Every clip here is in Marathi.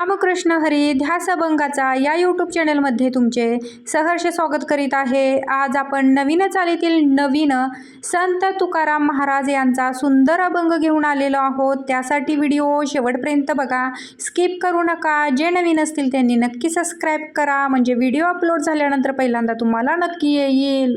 रामकृष्ण हरी ध्यासभंगाचा या यूट्यूब चॅनलमध्ये तुमचे सहर्ष स्वागत करीत आहे. आज आपण नवीन चालीतील नवीन संत तुकाराम महाराज यांचा सुंदर अभंग घेऊन आलेलो आहोत. त्यासाठी व्हिडिओ शेवटपर्यंत बघा. स्किप करू नका. जे नवीन असतील त्यांनी नक्की सबस्क्राईब करा. म्हणजे व्हिडिओ अपलोड झाल्यानंतर पहिल्यांदा तुम्हाला नक्की येईल.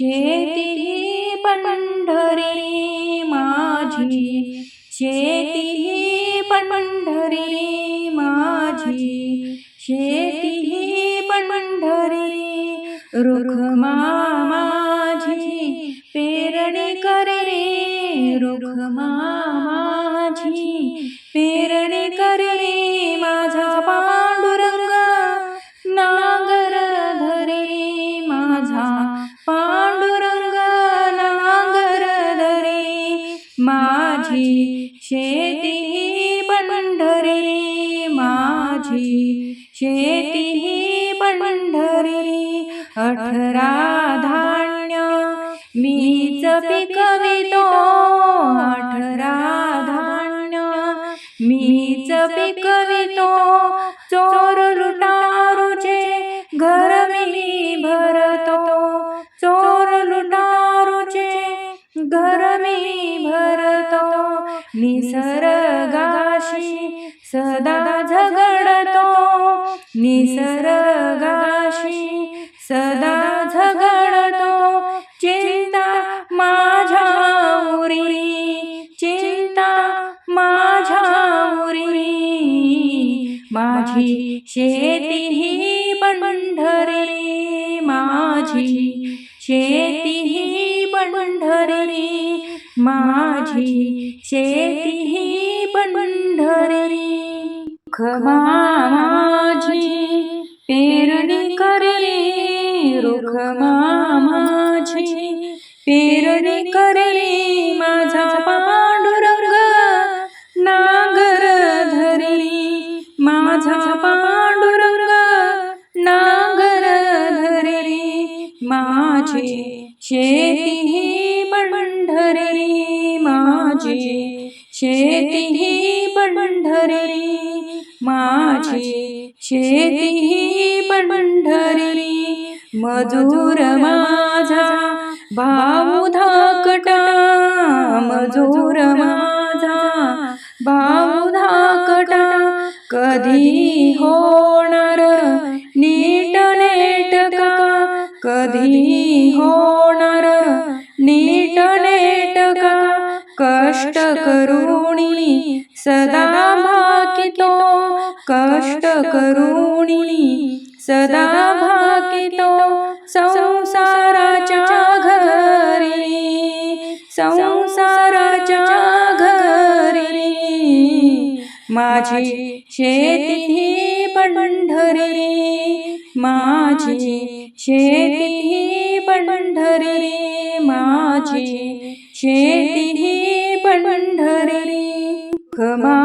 माझी शेती पंढरी माझी. शेती पंढरी माझी. शेती पंढरी रुख माझी. पेरणी करे रुख शेती ही पंढरी अठरा धान्य मीच पिकवितो अठरा धान्य मीच पिकवितो चोर लुटारूचे घर मी भरतो चोर लुटारूचे घर मी भरतो निसर्गाशी सदा झगड निसर्गाशी सदा झगडतो. चिंता माझ्या उरी. चिंता माझ्या उरी. माझी शेती ही पंढरी. माझी शेती ही पंढरी. माझी शेती ही पंढरी. खमा माझी पेरणी करे रुख माझी पेरणी करे माझा पांडुरंग नागर धरी माझा पांडुरंग नागर धरी माझी शेती ही पंढरी माझी शेती ही पंढरी माझी शेती पंढरी मजूर माझा भाऊ धाकटा मजूर माझा भाऊ धाकटा. कधी होणार नीट नेटका कधी होणार नीट नेटका कष्ट करुणी सदा कष्ट करुणी सदा भाकितो संसाराच्या घरी. संसाराच्या घरी. माझी शेती ही पंढरी. माझी शेती ही पंढरी. माझी शेती ही पंढरी. खमा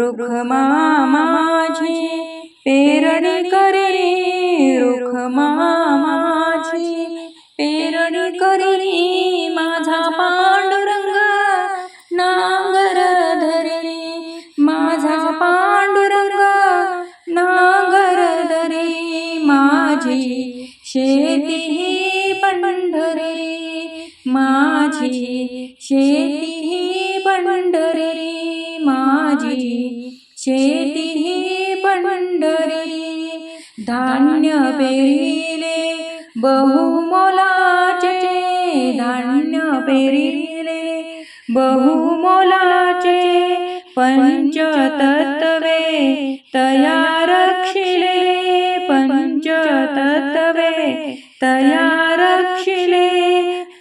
धरे रुख माझी पेरणी करे रुख माझी पेरणी करी माझा पांडुरंग नागर धरी माझा पांडुरंग नागर धरे माझी शेती ही पंढरी माझी शेती ही पंढरी. माझी शेती ही पंढरी धान्य पेरिले बहुमोलाचे धान्य पेरिले बहुमोलाचे पंचतत्वे तया रक्षिले पंचतत्वे तत्वे तया रक्षिले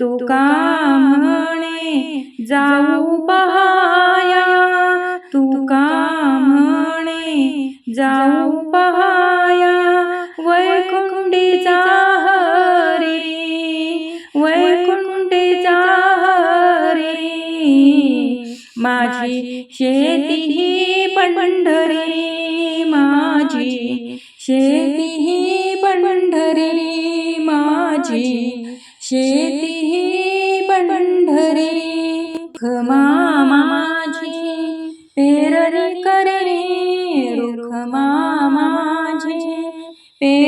तुका म्हणे जाऊ पहा. माझी शेती ही पंढरी माझी शेती ही पंढरी माझी शेती ही पंढरी. खमा माझी पेरणी करे रुखमा माझी पेरणी